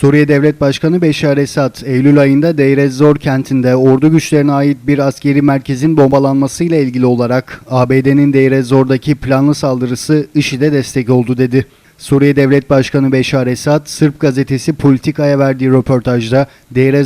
Suriye Devlet Başkanı Beşar Esad, Eylül ayında Deir kentinde ordu güçlerine ait bir askeri merkezin bombalanmasıyla ilgili olarak ABD'nin Deir planlı saldırısı IŞİD'e destek oldu dedi. Suriye Devlet Başkanı Beşar Esad, Sırp gazetesi Politika'ya verdiği röportajda Deir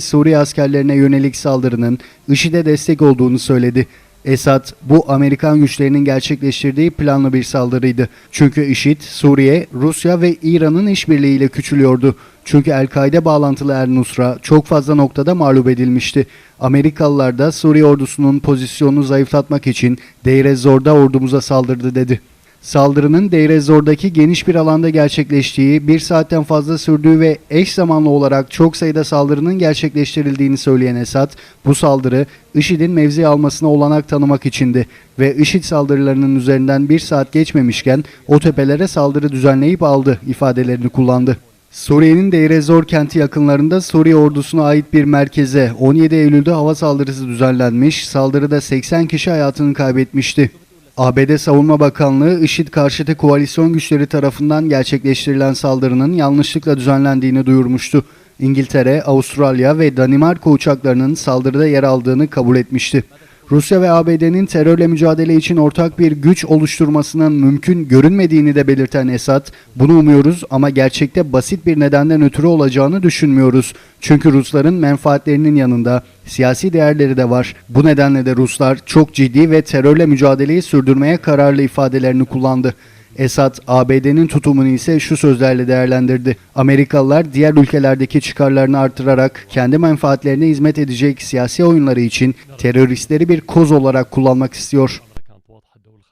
Suriye askerlerine yönelik saldırının IŞİD'e destek olduğunu söyledi. Esad, bu Amerikan güçlerinin gerçekleştirdiği planlı bir saldırıydı. Çünkü IŞİD, Suriye, Rusya ve İran'ın işbirliğiyle küçülüyordu. Çünkü El-Kaide bağlantılı Er-Nusra çok fazla noktada mağlup edilmişti. Amerikalılar da Suriye ordusunun pozisyonunu zayıflatmak için Deir ez-Zor'da ordumuza saldırdı dedi. Saldırının Deir ez-Zor'daki geniş bir alanda gerçekleştiği, bir saatten fazla sürdüğü ve eş zamanlı olarak çok sayıda saldırının gerçekleştirildiğini söyleyen Esad, bu saldırı IŞİD'in mevzi almasına olanak tanımak içindi ve IŞİD saldırılarının üzerinden bir saat geçmemişken o tepelere saldırı düzenleyip aldı ifadelerini kullandı. Suriye'nin Deir ez-Zor kenti yakınlarında Suriye ordusuna ait bir merkeze 17 Eylül'de hava saldırısı düzenlenmiş, saldırıda 80 kişi hayatını kaybetmişti. ABD Savunma Bakanlığı, IŞİD karşıtı koalisyon güçleri tarafından gerçekleştirilen saldırının yanlışlıkla düzenlendiğini duyurmuştu. İngiltere, Avustralya ve Danimarka uçaklarının saldırıda yer aldığını kabul etmişti. Rusya ve ABD'nin terörle mücadele için ortak bir güç oluşturmasının mümkün görünmediğini de belirten Esad, bunu umuyoruz ama gerçekte basit bir nedenden ötürü olacağını düşünmüyoruz. Çünkü Rusların menfaatlerinin yanında siyasi değerleri de var. Bu nedenle de Ruslar çok ciddi ve terörle mücadeleyi sürdürmeye kararlı ifadelerini kullandı. Esad, ABD'nin tutumunu ise şu sözlerle değerlendirdi. Amerikalılar diğer ülkelerdeki çıkarlarını artırarak kendi menfaatlerine hizmet edecek siyasi oyunları için teröristleri bir koz olarak kullanmak istiyor.